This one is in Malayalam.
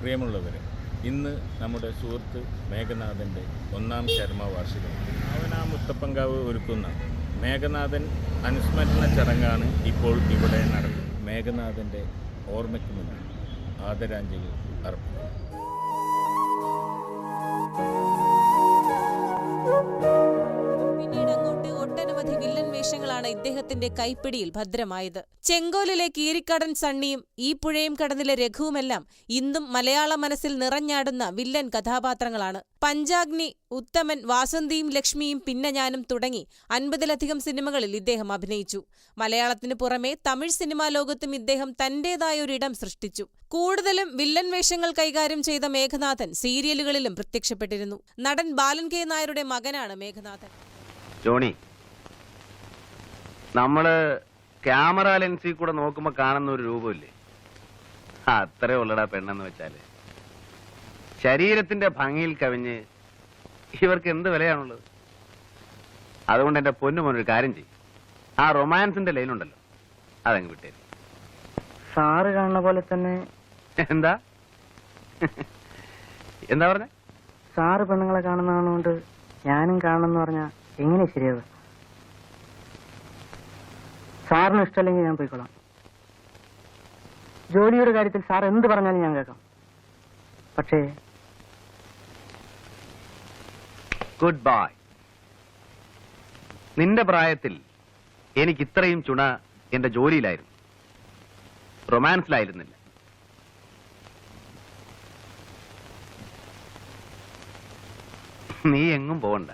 പ്രിയമുള്ളവരെ ഇന്ന് നമ്മുടെ സുഹൃത്ത് മേഘനാഥന്റെ ഒന്നാം ചരമവാർഷികം. ആ മുത്തപ്പങ്കാവ് ഒരുക്കുന്ന മേഘനാഥൻ അനുസ്മരണ ചടങ്ങാണ് ഇപ്പോൾ ഇവിടെ നടക്കുന്നത്. മേഘനാഥന്റെ ഓർമ്മയ്ക്ക് മുന്നിൽ ആദരാഞ്ജലി അർപ്പിക്കുന്നു. വേഷങ്ങളാണ് ഇദ്ദേഹത്തിന്റെ കൈപ്പിടിയിൽ ഭദ്രമായത്. ചെങ്കോലിലെ കീരിക്കടൻ സണ്ണിയും ഈ പുഴയും കടന്നിലെ രഘുവുമെല്ലാം ഇന്നും മലയാള മനസ്സിൽ നിറഞ്ഞാടുന്ന വില്ലൻ കഥാപാത്രങ്ങളാണ്. പഞ്ചാഗ്നി ഉത്തമൻ വാസന്തിയും ലക്ഷ്മിയും പിന്നെ ഞാനും തുടങ്ങി അൻപതിലധികം സിനിമകളിൽ ഇദ്ദേഹം അഭിനയിച്ചു. മലയാളത്തിനു പുറമെ തമിഴ് സിനിമാ ലോകത്തും ഇദ്ദേഹം തന്റേതായ ഇടം സൃഷ്ടിച്ചു. കൂടുതലും വില്ലൻ വേഷങ്ങൾ കൈകാര്യം ചെയ്ത മേഘനാഥൻ സീരിയലുകളിലും പ്രത്യക്ഷപ്പെട്ടിരുന്നു. നടൻ ബാലൻ കെ നായരുടെ മകനാണ് മേഘനാഥൻ. ജോണി നമ്മൾ ക്യാമറ ലെൻസിൽ കൂടെ നോക്കുമ്പോ കാണുന്ന ഒരു രൂപമില്ലേ? അത്രേ ഉള്ളടാ പെണ്ണെന്ന് വെച്ചാൽ. ശരീരത്തിന്റെ ഭംഗിയിൽ കവിഞ്ഞ് ഇവർക്ക് എന്ത് വിലയാണുള്ളത്? അതുകൊണ്ട് എന്റെ പൊന്നു മോനൊരു കാര്യം ചെയ്യും. ആ റൊമാൻസിന്റെ ലൈനുണ്ടല്ലോ. അതങ്ങ് വിട്ടേ സാറ് കാണുന്ന പോലെ തന്നെ എന്താ? എന്താ പറഞ്ഞ? സാറ് പെണ്ണുങ്ങളെ കാണുന്നതാണോണ്ട് ഞാനും കാണണമെന്ന് പറഞ്ഞാ എങ്ങനെ ശരിയാവുക? സാറിന് ഇഷ്ടമല്ലെങ്കിൽ ഞാൻ പോയിക്കോളാം. ജോലിയുടെ കാര്യത്തിൽ സാർ എന്ത് പറഞ്ഞാലും ഞാൻ കേൾക്കാം. പക്ഷേ ഗുഡ് ബൈ നിന്റെ പ്രായത്തിൽ എനിക്ക് ഇത്രയും ചുണ എന്റെ ജോലിയിലായിരുന്നു. റൊമാൻസിലായിരുന്നില്ല. നീ എങ്ങും പോകണ്ട